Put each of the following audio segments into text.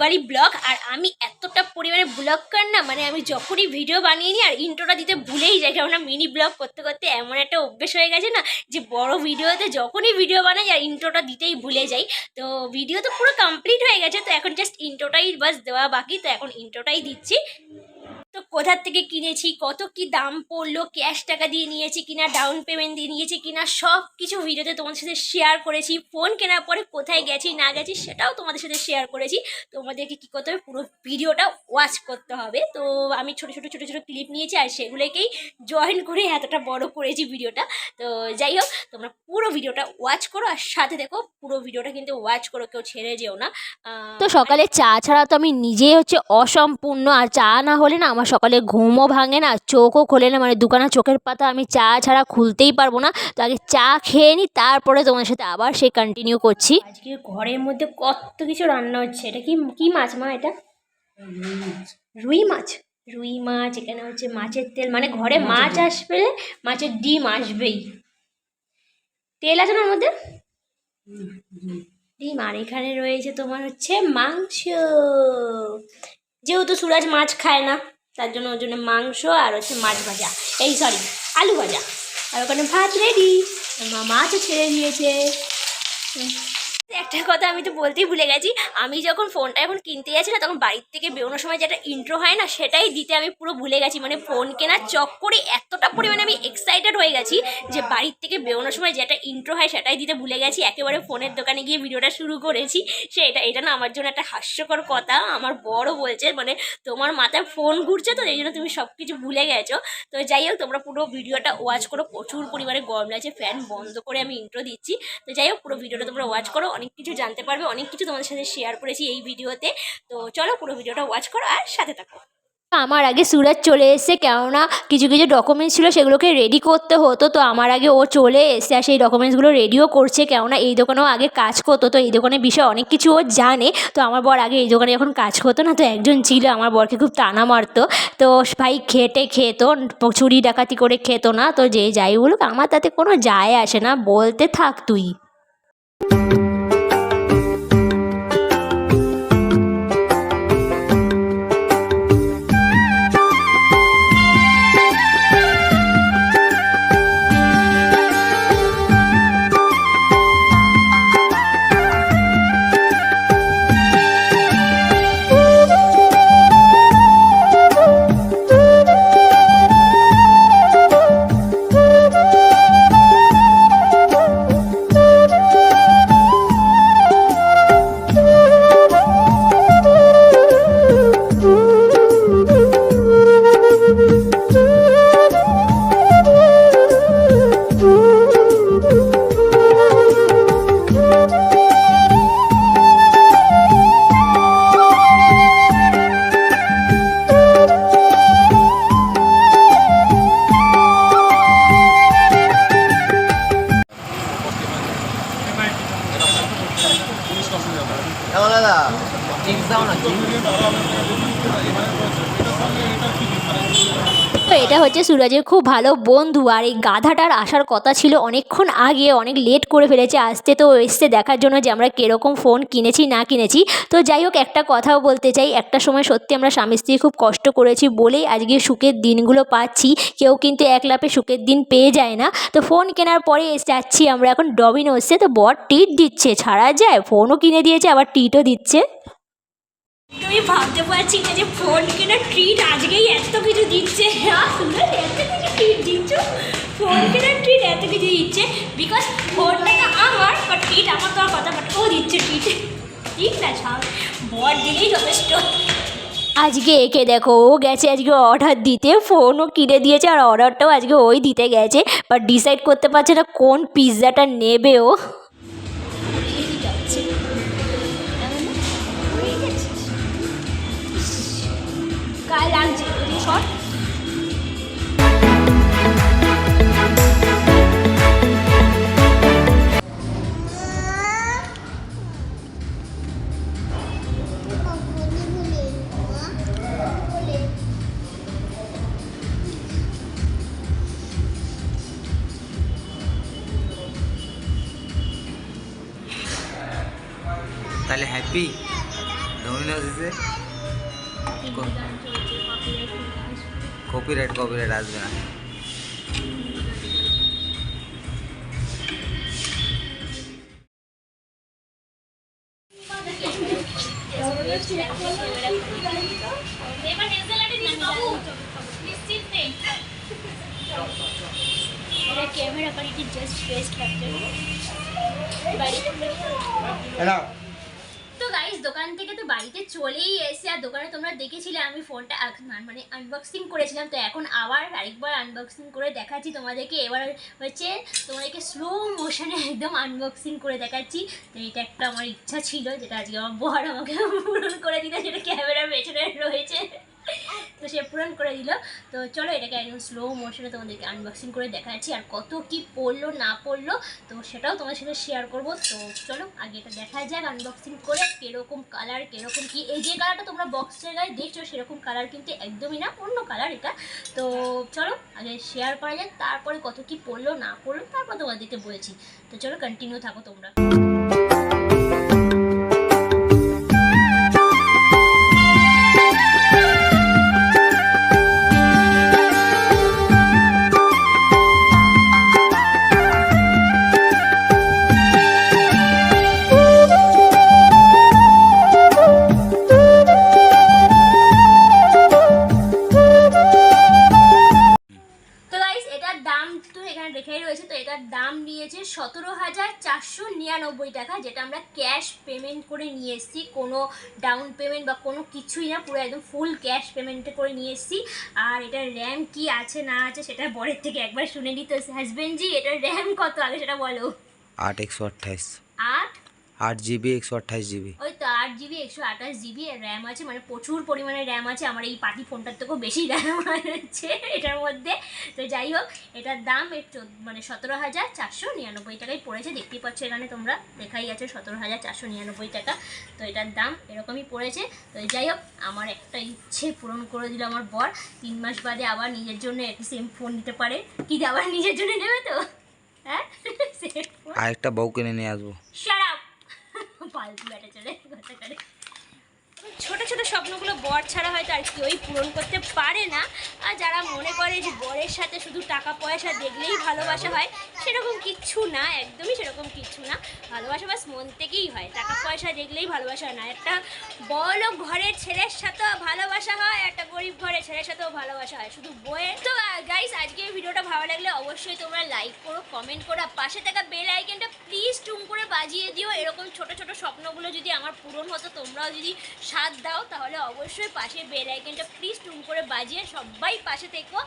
Bengali blog আর আমি এতটা পরিমাণে ব্লগ কর না মানে আমি যখনই ভিডিও বানিয়ে নিই, আর ইন্ট্রোটা দিতে ভুলেই যাই, কেননা মিনি ব্লগ করতে করতে এমন একটা অভ্যেস হয়ে গেছে না, যে বড় ভিডিওতে যখনই ভিডিও বানাই, আর ইন্ট্রোটা দিতেই ভুলে যাই। তো ভিডিও তো পুরো কমপ্লিট হয়ে গেছে, তো এখন জাস্ট ইন্ট্রোটাই বাস দেওয়া বাকি, তো এখন ইন্ট্রোটাই দিচ্ছি। তো কোথার থেকে কিনেছি? কত কি দাম পড়ল? ক্যাশ টাকা দিয়ে নিয়েছি কিনা? ডাউন পেমেন্ট দিয়ে নিয়েছি কিনা? সব কিছু ভিডিওতে তোমাদের সাথে শেয়ার করেছি। ফোন কেনার পরে কোথায় গেছি, না গেছি, সেটাও তোমাদের সাথে শেয়ার করেছি। তোমাদেরকে কী করতে হবে? পুরো ভিডিওটা ওয়াচ করতে হবে। তো আমি ছোটো ছোটো ছোটো ছোটো ক্লিপ নিয়েছি আর সেগুলোকেই জয়েন করে এতটা বড় করেছি ভিডিওটা তো যাই হোক, তোমরা পুরো ভিডিওটা ওয়াচ করো আর সাথে দেখো, পুরো ভিডিওটা কিন্তু ওয়াচ করো, কেউ ছেড়ে যেও না। তো সকালে চা ছাড়া তো আমি নিজেই হচ্ছে অসম্পূর্ণ। আর চা না হলে না আমার সকালে ঘুমও ভাঙে না চোখও খোলে না মানে দুখানা চোখের পাতা আমি চা ছাড়া খুলতেই পারব না। তো আগে চা খেয়ে নিই তারপরে তোমার সাথে আবার সে কন্টিনিউ করছি। আজকে ঘরের মধ্যে কত কিছু রান্না হচ্ছে এটা কি কি মাছ মা এটা? রুই মাছ। রুই মাছ এখানে হচ্ছে মাছের তেল মানে ঘরে মাছ আসবে মাছের ডিম আসবেই। তেল আছে না মধ্যে ডিম আর এখানে রয়েছে তোমার হচ্ছে মাংস। যেহেতু সুরাজ মাছ খায় না তার জন্য ওর জন্য মাংস আর হচ্ছে মাছ ভাজা। এই সরি আলু ভাজা। আর ওখানে ভাত রেডি মা মাছও ছেড়ে দিয়েছে। একটা কথা আমি তো বলতেই ভুলে গেছি। আমি যখন ফোনটা এখন কিনতে যাচ্ছি না, তখন বাড়ির থেকে বেরোনোর সময় যেটা ইন্ট্রো হয় না, সেটাই দিতে আমি পুরো ভুলে গেছি। মানে ফোন কেনার চক্করে এতটা পরিমাণে আমি এক্সাইটেড হয়ে গেছি যে বাড়ির থেকে বেরোনোর সময় যেটা ইন্ট্রো হয় সেটাই দিতে ভুলে গেছি। একেবারে ফোনের দোকানে গিয়ে ভিডিওটা শুরু করেছি। সে এটা এটা না আমার জন্য একটা হাস্যকর কথা। আমার বড় বলছে মানে তোমার মাথায় ফোন ঘুরছে তো, এই জন্য তুমি সব কিছু ভুলে গেছো। তো যাই হোক, তোমরা পুরো ভিডিওটা ওয়াচ করো। প্রচুর পরিমাণে গরম লাগছে ফ্যান বন্ধ করে আমি ইন্ট্রো দিচ্ছি। তো যাই হোক, পুরো ভিডিওটা তোমরা ওয়াচ করো। অনেক কিছু জানতে পারবে, অনেক কিছু তোমাদের সাথে শেয়ার করেছি এই ভিডিওতে। তো চলো পুরো ভিডিওটা ওয়াচ করো আর সাথে থাকো। আমার আগে সুরাজ চলে এসছে, কেননা কিছু কিছু ডকুমেন্টস ছিল সেগুলোকে রেডি করতে হতো, তো আমার আগে ও চলে এসছে আর সেই ডকুমেন্টসগুলো রেডিও করছে, কেননা এই দোকানেও আগে কাজ করতো, তো এই দোকানের বিষয়ে অনেক কিছু ও জানে। তো আমার বর আগে এই দোকানে যখন কাজ করতো না, তো একজন ছিল, আমার বরকে খুব টানা মারতো। তো ভাই খেটে খেতো, চুরি ডাকাতি করে খেতো না, তো যে যাই বলুক, আমার তাতে কোনো যায় আসে না, বলতে থাক তুই। এটা হচ্ছে সুরাজের খুব ভালো বন্ধু, আর এই গাধাটার আসার কথা ছিল অনেকক্ষণ আগে, অনেক লেট করে ফেলেছে, আসতে তো এসছে দেখার জন্য যে আমরা কীরকম ফোন কিনেছি, না কিনেছি। তো যাই হোক, একটা কথাও বলতে চাই, একটা সময় সত্যি আমরা স্বামী স্ত্রী খুব কষ্ট করেছি বলেই আজকে সুখের দিনগুলো পাচ্ছি। কেউ কিন্তু এক লাপে সুখের দিন পেয়ে যায় না। তো ফোন কেনার পরে যাচ্ছি আমরা এখন ডমিনোসে তো বর টিট দিচ্ছে, ছাড়া যায় ফোনও কিনে দিয়েছে, আবার টিটও দিচ্ছে। তুমি ভাবতে পারছি না যে ফোন কেনা ট্রিট আজকেই এত কিছু দিচ্ছে। হ্যাঁ এত ফোন কেনার ট্রিট এত কিছু দিচ্ছে। বিকজ ফোনটা তো আমার বাট ট্রিট আমার তো কথা বাট ও দিচ্ছে ট্রিট ঠিক না, ছাড়। বর দিলেই যথেষ্ট। আজকে একে দেখো, ও গেছে আজকে অর্ডার দিতে। ফোনও কিনে দিয়েছে আর অর্ডারটাও আজকে ওই দিতে গেছে। বাট ডিসাইড করতে পারছে না কোন পিৎজাটা নেবে ও। গায়ে লাগছে ওদিকে শর্ট তাহলে হ্যাপি ধরে কপিরাইট কপিরাইট আসবে না এটা camera quality just best capture তো গাইস দোকান থেকে তো বাড়িতে চলেই এসে, আর দোকানে তোমরা দেখেছিলে আমি ফোনটা মানে আনবক্সিং করেছিলাম। তো এখন আবার আরেকবার আনবক্সিং করে দেখাচ্ছি তোমাদেরকে। এবার হচ্ছে তোমাদেরকে স্লো মোশনে একদম আনবক্সিং করে দেখাচ্ছি। তো এটা একটা আমার ইচ্ছা ছিল, যেটা আজকে আমার বর আমাকে পূরণ করে দিতে, যেটা ক্যামেরার পেছনে রয়েছে। তো সে পূরণ করে দিল। তো চলো এটাকে একদম স্লো মোশনে তোমাদেরকে আনবক্সিং করে দেখাচ্ছি আর কত কি পড়ল, না পড়ল, তো সেটাও তোমার সাথে শেয়ার করব। তো চলো আগে এটা দেখা যাক আনবক্সিং করে কীরকম কালার কীরকম কি। এই যে কালারটা তোমরা বক্সের গায়ে দেখছ, সেরকম কালার কিন্তু একদমই না, অন্য কালার এটা। তো চলো আগে শেয়ার করা যাক, তারপরে কত কি পড়ল, না পড়ল, তারপর তোমাদেরকে বলেছি। তো চলো কন্টিনিউ থাকো তোমরা। এসেছি কোনো ডাউন পেমেন্ট বা কোনো কিছুই না পুরো একদম ফুল ক্যাশ পেমেন্টে করে নিয়ে এসেছি। আর এটার র্যাম কি আছে না আছে সেটা বরের থেকে একবার শুনে নিতে হাজবেন্ডজি এটার র্যাম কত আগে সেটা বলো? আট একশো আঠাইশ। আট আট জিবি একশো আঠাইশ জিবি। ওই তো আট জিবি একশো আঠাশ জিবি র্যাম আছে মানে প্রচুর পরিমাণে র্যাম আছে। আমার এই পার্টি ফোনটার থেকেও বেশি র্যাম আছে এটার মধ্যে। তো যাই হোক এটার দাম একটু মানে সতেরো হাজার চারশো নিরানব্বই টাকায় পড়েছে। দেখতেই পাচ্ছ এখানে তোমরা লেখাই আছে সতেরো হাজার চারশো নিরানব্বই টাকা। তো এটার দাম এরকমই পড়েছে। তো যাই হোক আমার একটা ইচ্ছে পূরণ করে দিল আমার বর। তিন মাস বাদে আবার নিজের জন্য একটি সেম ফোন নিতে পারে। কি আবার নিজের জন্য নেবে তো? হ্যাঁ? আরেকটা বউ কিনে নিয়ে আসব। ছোট ছোট স্বপ্নগুলো বর ছাড়া হয়তো আর কেউই পূরণ করতে পারে না। আর যারা মনে করে যে বরের সাথে শুধু টাকা পয়সা দেখলেই ভালোবাসা হয়, সেরকম কিচ্ছু না, একদমই সেরকম কিচ্ছু না। ভালোবাসা বাস মন থেকেই হয়। টাকা পয়সা দেখলেই ভালোবাসা হয় না। একটা বড় ঘরের ছেলের সাথেও ভালোবাসা হয়, একটা গরিব ঘরের ছেলের সাথেও ভালোবাসা হয়। শুধু বইয়ের তো ভিডিওটা ভালো লাগলে অবশ্যই তোমরা লাইক করো কমেন্ট করো পাশে থাকা বেল আইকনটা প্লিজ টুম করে বাজিয়ে দিও। এরকম ছোট ছোট স্বপ্নগুলো যদি আমার পূরণ হতো, তোমরাও যদি সাথ দাও, তাহলে অবশ্যই পাশে বেল আইকনটা প্লিজ টুম করে বাজিয়ে সবাই পাশে থেকো।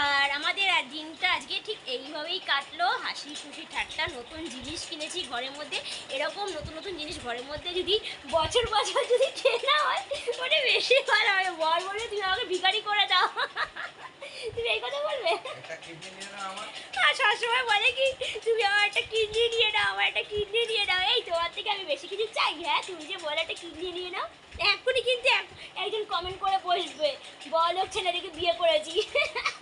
আর আমাদের দিনটা আজকে ঠিক এইভাবেই কাটলো। হাসি, খুশি, ঠাট্টা, নতুন জিনিস কিনেছি ঘরের মধ্যে। এরকম নতুন নতুন জিনিস ঘরের মধ্যে যদি বছর বছর যদি কেনা হয় মানে বেশি ভালো হবে। বল বলে তুমি আমাকে ভিখারি করে দাও। তুমি এই কথা বলবে? আর সবসময় বলে কি তুমি আমার একটা কিডনি নিয়ে নাও আমার একটা কিডনি নিয়ে নাও। এই তোমার থেকে আমি বেশি কিছু চাই হ্যাঁ? তুমি যে বলে একটা কিডনি নিয়ে নাও এখনই কিন্তু একজন কমেন্ট করে বসবে। বলো ছেলেটাকে বিয়ে করেছি।